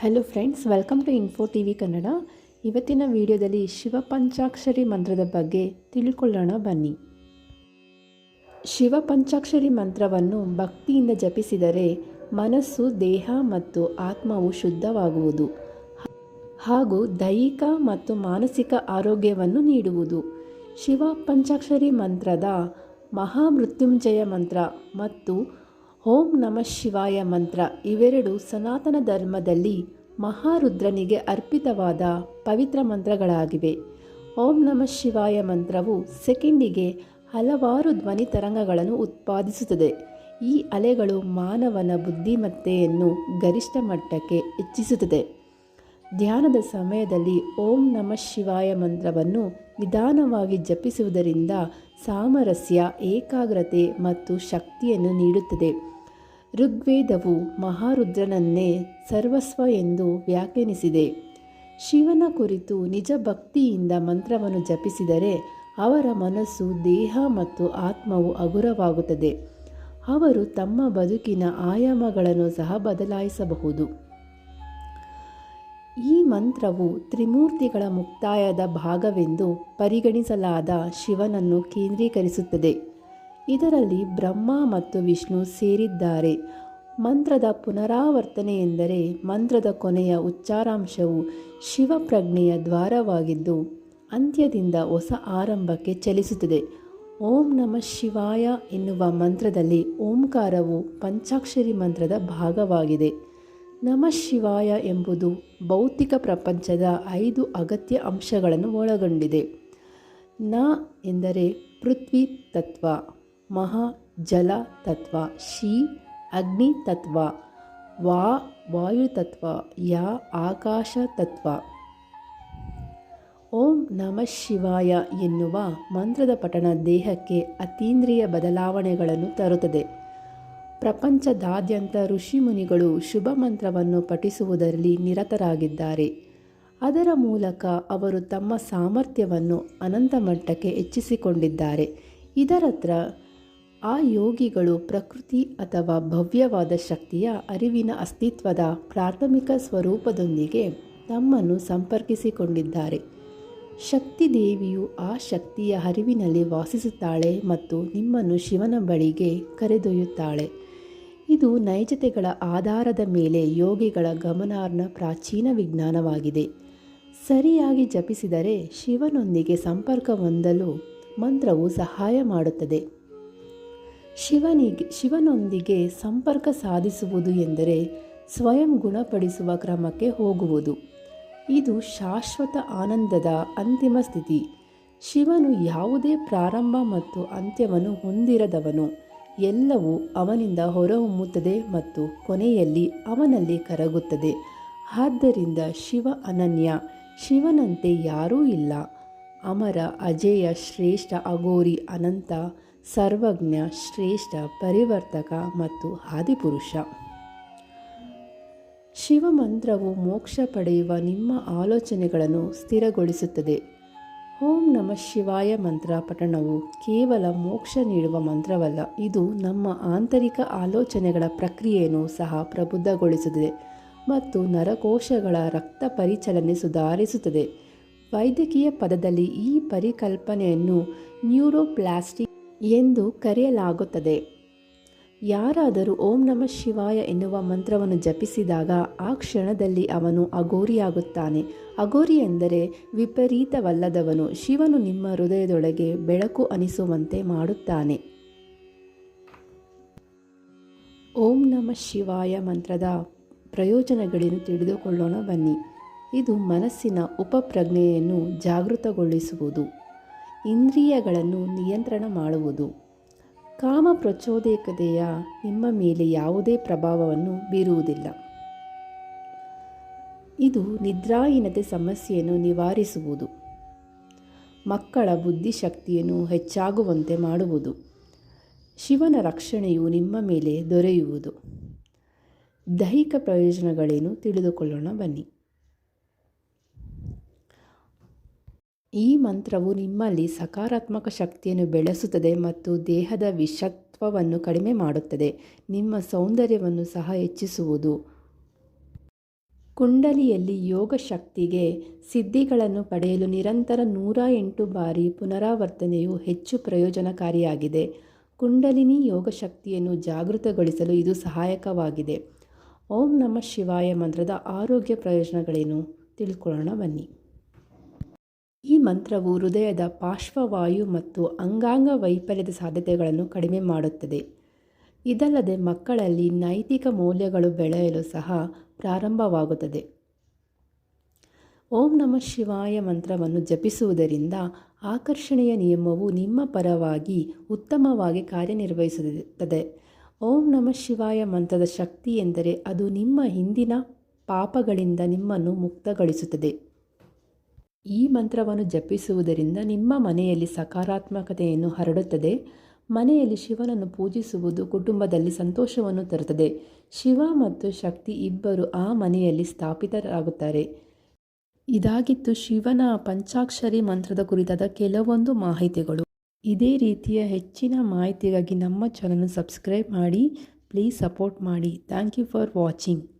Hello friends welcome to info T V Kannada ಇವತ್ತಿನ ವಿಡಿಯೋದಲ್ಲಿ ಶಿವ ಪಂಚಾಕ್ಷರಿ ಮಂತ್ರದ ಬಗ್ಗೆ ತಿಳ್ಕೊಳ್ಳೋಣ ಬನ್ನಿ. ಶಿವ ಪಂಚಾಕ್ಷರಿ ಮಂತ್ರವನ್ನು ಭಕ್ತಿಯಿಂದ ಜಪಿಸಿದರೆ ಮನಸ್ಸು, ದೇಹ ಮತ್ತು ಆತ್ಮವು ಶುದ್ಧವಾಗುವುದು. ಹಾಗೂ ದೈಹಿಕ ಮತ್ತು ಮಾನಸಿಕ ಆರೋಗ್ಯವನ್ನು ನೀಡುವುದು. ಶಿವ ಪಂಚಾಕ್ಷರಿ ಮಂತ್ರದ ಮಹಾಮೃತ್ಯುಂಜಯ ಮಂತ್ರ ಮತ್ತು ಓಂ ನಮಃ ಶಿವಾಯ ಮಂತ್ರ. ಇವೆರಡು ಸನಾತನ ಧರ್ಮದಲ್ಲಿ ಮಹಾರುದ್ರನಿಗೆ ಅರ್ಪಿತವಾದ ಪವಿತ್ರ ಮಂತ್ರಗಳಾಗಿವೆ. ಓಂ ನಮಃ ಶಿವಾಯ ಮಂತ್ರವು ಸೆಕೆಂಡಿಗೆ ಹಲವಾರು ಧ್ವನಿ ತರಂಗಗಳನ್ನು ಉತ್ಪಾದಿಸುತ್ತದೆ. ಈ ಅಲೆಗಳು ಮಾನವನ ಬುದ್ಧಿಮತ್ತೆಯನ್ನು ಗರಿಷ್ಠ ಮಟ್ಟಕ್ಕೆ ಹೆಚ್ಚಿಸುತ್ತದೆ. ಧ್ಯಾನದ ಸಮಯದಲ್ಲಿ ಓಂ ನಮಃ ಶಿವಾಯ ಮಂತ್ರವನ್ನು ನಿಧಾನವಾಗಿ ಜಪಿಸುವುದರಿಂದ ಸಾಮರಸ್ಯ, ಏಕಾಗ್ರತೆ ಮತ್ತು ಶಕ್ತಿಯನ್ನು ನೀಡುತ್ತದೆ. ಋಗ್ವೇದವು ಮಹಾರುದ್ರನನ್ನೇ ಸರ್ವಸ್ವ ಎಂದು ವ್ಯಾಖ್ಯಾನಿಸಿದೆ. ಶಿವನ ಕುರಿತು ನಿಜ ಭಕ್ತಿಯಿಂದ ಮಂತ್ರವನ್ನು ಜಪಿಸಿದರೆ ಅವರ ಮನಸ್ಸು ದೇಹ ಮತ್ತು ಆತ್ಮವು ಹಗುರವಾಗುತ್ತದೆ. ಅವರು ತಮ್ಮ ಬದುಕಿನ ಆಯಾಮಗಳನ್ನು ಸಹ ಬದಲಾಯಿಸಬಹುದು. ಈ ಮಂತ್ರವು ತ್ರಿಮೂರ್ತಿಗಳ ಮುಕ್ತಾಯದ ಭಾಗವೆಂದು ಪರಿಗಣಿಸಲಾದ ಶಿವನನ್ನು ಕೇಂದ್ರೀಕರಿಸುತ್ತದೆ. ಇದರಲ್ಲಿ ಬ್ರಹ್ಮ ಮತ್ತು ವಿಷ್ಣು ಸೇರಿದ್ದಾರೆ. ಮಂತ್ರದ ಪುನರಾವರ್ತನೆ ಎಂದರೆ ಮಂತ್ರದ ಕೊನೆಯ ಉಚ್ಚಾರಾಂಶವು ಶಿವಪ್ರಜ್ಞೆಯ ದ್ವಾರವಾಗಿದ್ದು, ಅಂತ್ಯದಿಂದ ಹೊಸ ಆರಂಭಕ್ಕೆ ಚಲಿಸುತ್ತದೆ. ಓಂ ನಮಃ ಶಿವಾಯ ಎನ್ನುವ ಮಂತ್ರದಲ್ಲಿ ಓಂಕಾರವು ಪಂಚಾಕ್ಷರಿ ಮಂತ್ರದ ಭಾಗವಾಗಿದೆ. ನಮ ಶಿವಾಯ ಎಂಬುದು ಭೌತಿಕ ಪ್ರಪಂಚದ ಐದು ಅಗತ್ಯ ಅಂಶಗಳನ್ನು ಒಳಗೊಂಡಿದೆ. ನ ಎಂದರೆ ಪೃಥ್ವಿ ತತ್ವ. ಮಹಾ ಜಲ ತತ್ವ, ಶಿ ಅಗ್ನಿ ತತ್ವ, ವಾ ವಾಯು ತತ್ವ, ಯಾ ಆಕಾಶ ತತ್ವ. ಓಂ ನಮಃ ಶಿವಾಯ ಎನ್ನುವ ಮಂತ್ರದ ಪಠಣ ದೇಹಕ್ಕೆ ಅತೀಂದ್ರಿಯ ಬದಲಾವಣೆಗಳನ್ನು ತರುತ್ತದೆ. ಪ್ರಪಂಚದಾದ್ಯಂತ ಋಷಿಮುನಿಗಳು ಶುಭ ಮಂತ್ರವನ್ನು ಪಠಿಸುವುದರಲ್ಲಿ ನಿರತರಾಗಿದ್ದಾರೆ. ಅದರ ಮೂಲಕ ಅವರು ತಮ್ಮ ಸಾಮರ್ಥ್ಯವನ್ನು ಅನಂತ ಮಟ್ಟಕ್ಕೆ ಹೆಚ್ಚಿಸಿಕೊಂಡಿದ್ದಾರೆ. ಇದರತ್ರ ಆ ಯೋಗಿಗಳು ಪ್ರಕೃತಿ ಅಥವಾ ಭವ್ಯವಾದ ಶಕ್ತಿಯ ಅರಿವಿನ ಅಸ್ತಿತ್ವದ ಪ್ರಾಥಮಿಕ ಸ್ವರೂಪದೊಂದಿಗೆ ತಮ್ಮನ್ನು ಸಂಪರ್ಕಿಸಿಕೊಂಡಿದ್ದಾರೆ. ಶಕ್ತಿ ದೇವಿಯು ಆ ಶಕ್ತಿಯ ಹರಿವಿನಲ್ಲಿ ವಾಸಿಸುತ್ತಾಳೆ ಮತ್ತು ನಿಮ್ಮನ್ನು ಶಿವನ ಬಳಿಗೆ ಕರೆದೊಯ್ಯುತ್ತಾಳೆ. ಇದು ನೈಜತೆಗಳ ಆಧಾರದ ಮೇಲೆ ಯೋಗಿಗಳ ಗಮನಾರ್ಹ ಪ್ರಾಚೀನ ವಿಜ್ಞಾನವಾಗಿದೆ. ಸರಿಯಾಗಿ ಜಪಿಸಿದರೆ ಶಿವನೊಂದಿಗೆ ಸಂಪರ್ಕ ಹೊಂದಲು ಮಂತ್ರವು ಸಹಾಯ ಮಾಡುತ್ತದೆ. ಶಿವನಿಗೆ, ಶಿವನೊಂದಿಗೆ ಸಂಪರ್ಕ ಸಾಧಿಸುವುದು ಎಂದರೆ ಸ್ವಯಂ ಗುಣಪಡಿಸುವ ಕ್ರಮಕ್ಕೆ ಹೋಗುವುದು. ಇದು ಶಾಶ್ವತ ಆನಂದದ ಅಂತಿಮ ಸ್ಥಿತಿ. ಶಿವನು ಯಾವುದೇ ಪ್ರಾರಂಭ ಮತ್ತು ಅಂತ್ಯವನ್ನು ಹೊಂದಿರದವನು. ಎಲ್ಲವೂ ಅವನಿಂದ ಹೊರಹೊಮ್ಮುತ್ತದೆ ಮತ್ತು ಕೊನೆಯಲ್ಲಿ ಅವನಲ್ಲಿ ಕರಗುತ್ತದೆ. ಆದ್ದರಿಂದ ಶಿವ ಅನನ್ಯ, ಶಿವನಂತೆ ಯಾರೂ ಇಲ್ಲ. ಅಮರ, ಅಜೇಯ, ಶ್ರೇಷ್ಠ ಅಗೋರಿ ಅನಂತ ಸರ್ವಜ್ಞ, ಶ್ರೇಷ್ಠ, ಪರಿವರ್ತಕ ಮತ್ತು ಆದಿಪುರುಷ. ಶಿವಮಂತ್ರವು ಮೋಕ್ಷ ಪಡೆಯುವ ನಿಮ್ಮ ಆಲೋಚನೆಗಳನ್ನು ಸ್ಥಿರಗೊಳಿಸುತ್ತದೆ. ಓಂ ನಮಃ ಶಿವಾಯ ಮಂತ್ರ ಪಠಣವು ಕೇವಲ ಮೋಕ್ಷ ನೀಡುವ ಮಂತ್ರವಲ್ಲ, ಇದು ನಮ್ಮ ಆಂತರಿಕ ಆಲೋಚನೆಗಳ ಪ್ರಕ್ರಿಯೆಯನ್ನು ಸಹ ಪ್ರಬುದ್ಧಗೊಳಿಸುತ್ತದೆ ಮತ್ತು ನರಕೋಶಗಳ ರಕ್ತ ಪರಿಚಲನೆ ಸುಧಾರಿಸುತ್ತದೆ. ವೈದ್ಯಕೀಯ ಪದದಲ್ಲಿ ಈ ಪರಿಕಲ್ಪನೆಯನ್ನು ನ್ಯೂರೋಪ್ಲಾಸ್ಟಿಕ್ ಎಂದು ಕರೆಯಲಾಗುತ್ತದೆ. ಯಾರಾದರೂ ಓಂ ನಮಃ ಶಿವಾಯ ಎನ್ನುವ ಮಂತ್ರವನ್ನು ಜಪಿಸಿದಾಗ ಆ ಕ್ಷಣದಲ್ಲಿ ಅವನು ಅಗೋರಿಯಾಗುತ್ತಾನೆ ಅಗೋರಿ ಎಂದರೆ ವಿಪರೀತವಲ್ಲದವನು, ಶಿವನು ನಿಮ್ಮ ಹೃದಯದೊಳಗೆ ಬೆಳಕು ಅನಿಸುವಂತೆ ಮಾಡುತ್ತಾನೆ. ಓಂ ನಮಃ ಶಿವಾಯ ಮಂತ್ರದ ಪ್ರಯೋಜನಗಳನ್ನು ತಿಳಿದುಕೊಳ್ಳೋಣ ಬನ್ನಿ. ಇದು ಮನಸ್ಸಿನ ಉಪಪ್ರಜ್ಞೆಯನ್ನು ಜಾಗೃತಗೊಳಿಸುವುದು. ಇಂದ್ರಿಯಗಳನ್ನು ನಿಯಂತ್ರಣ ಮಾಡುವುದು. ಕಾಮ ಪ್ರಚೋದಕತೆಯ ನಿಮ್ಮ ಮೇಲೆ ಯಾವುದೇ ಪ್ರಭಾವವನ್ನು ಬೀರುವುದಿಲ್ಲ. ಇದು ನಿದ್ರಾಹೀನತೆ ಸಮಸ್ಯೆಯನ್ನು ನಿವಾರಿಸುವುದು. ಮಕ್ಕಳ ಬುದ್ಧಿಶಕ್ತಿಯನ್ನು ಹೆಚ್ಚಾಗುವಂತೆ ಮಾಡುವುದು. ಶಿವನ ರಕ್ಷಣೆಯು ನಿಮ್ಮ ಮೇಲೆ ದೊರೆಯುವುದು. ದೈಹಿಕ ಪ್ರಯೋಜನಗಳೇನು ತಿಳಿದುಕೊಳ್ಳೋಣ ಬನ್ನಿ. ಈ ಮಂತ್ರವು ನಿಮ್ಮಲ್ಲಿ ಸಕಾರಾತ್ಮಕ ಶಕ್ತಿಯನ್ನು ಬೆಳೆಸುತ್ತದೆ ಮತ್ತು ದೇಹದ ವಿಷತ್ವವನ್ನು ಕಡಿಮೆ ಮಾಡುತ್ತದೆ. ನಿಮ್ಮ ಸೌಂದರ್ಯವನ್ನು ಸಹ ಹೆಚ್ಚಿಸುವುದು. ಕುಂಡಲಿಯಲ್ಲಿ ಯೋಗ ಶಕ್ತಿಗೆ ಸಿದ್ಧಿಗಳನ್ನು ಪಡೆಯಲು ನಿರಂತರ ನೂರ ಎಂಟು ಬಾರಿ ಪುನರಾವರ್ತನೆಯು ಹೆಚ್ಚು ಪ್ರಯೋಜನಕಾರಿಯಾಗಿದೆ. ಕುಂಡಲಿನಿ ಯೋಗ ಶಕ್ತಿಯನ್ನು ಜಾಗೃತಗೊಳಿಸಲು ಇದು ಸಹಾಯಕವಾಗಿದೆ. ಓಂ ನಮಃ ಶಿವಾಯ ಮಂತ್ರದ ಆರೋಗ್ಯ ಪ್ರಯೋಜನಗಳೇನು? ತಿಳ್ಕೊಳ್ಳೋಣ ಬನ್ನಿ. ಈ ಮಂತ್ರವು ಹೃದಯದ ಪಾರ್ಶ್ವವಾಯು ಮತ್ತು ಅಂಗಾಂಗ ವೈಫಲ್ಯದ ಸಾಧ್ಯತೆಗಳನ್ನು ಕಡಿಮೆ ಮಾಡುತ್ತದೆ. ಇದಲ್ಲದೆ ಮಕ್ಕಳಲ್ಲಿ ನೈತಿಕ ಮೌಲ್ಯಗಳು ಬೆಳೆಯಲು ಸಹ ಪ್ರಾರಂಭವಾಗುತ್ತದೆ. ಓಂ ನಮಃ ಶಿವಾಯ ಮಂತ್ರವನ್ನು ಜಪಿಸುವುದರಿಂದ ಆಕರ್ಷಣೆಯ ನಿಯಮವು ನಿಮ್ಮ ಪರವಾಗಿ ಉತ್ತಮವಾಗಿ ಕಾರ್ಯನಿರ್ವಹಿಸುತ್ತದೆ. ಓಂ ನಮಃ ಶಿವಾಯ ಮಂತ್ರದ ಶಕ್ತಿ ಎಂದರೆ ಅದು ನಿಮ್ಮ ಹಿಂದಿನ ಪಾಪಗಳಿಂದ ನಿಮ್ಮನ್ನು ಮುಕ್ತಗೊಳಿಸುತ್ತದೆ. ಈ ಮಂತ್ರವನ್ನು ಜಪಿಸುವುದರಿಂದ ನಿಮ್ಮ ಮನೆಯಲ್ಲಿ ಸಕಾರಾತ್ಮಕತೆಯನ್ನು ಹರಡುತ್ತದೆ. ಮನೆಯಲ್ಲಿ ಶಿವನನ್ನು ಪೂಜಿಸುವುದು ಕುಟುಂಬದಲ್ಲಿ ಸಂತೋಷವನ್ನು ತರುತ್ತದೆ. ಶಿವ ಮತ್ತು ಶಕ್ತಿ ಇಬ್ಬರು ಆ ಮನೆಯಲ್ಲಿ ಸ್ಥಾಪಿತರಾಗುತ್ತಾರೆ. ಇದಾಗಿತ್ತು ಶಿವನ ಪಂಚಾಕ್ಷರಿ ಮಂತ್ರದ ಕುರಿತಾದ ಕೆಲವೊಂದು ಮಾಹಿತಿಗಳು. ಇದೇ ರೀತಿಯ ಹೆಚ್ಚಿನ ಮಾಹಿತಿಗಾಗಿ ನಮ್ಮ ಚಾನಲ್ ಸಬ್ಸ್ಕ್ರೈಬ್ ಮಾಡಿ, ಪ್ಲೀಸ್ ಸಪೋರ್ಟ್ ಮಾಡಿ. Thank you for watching.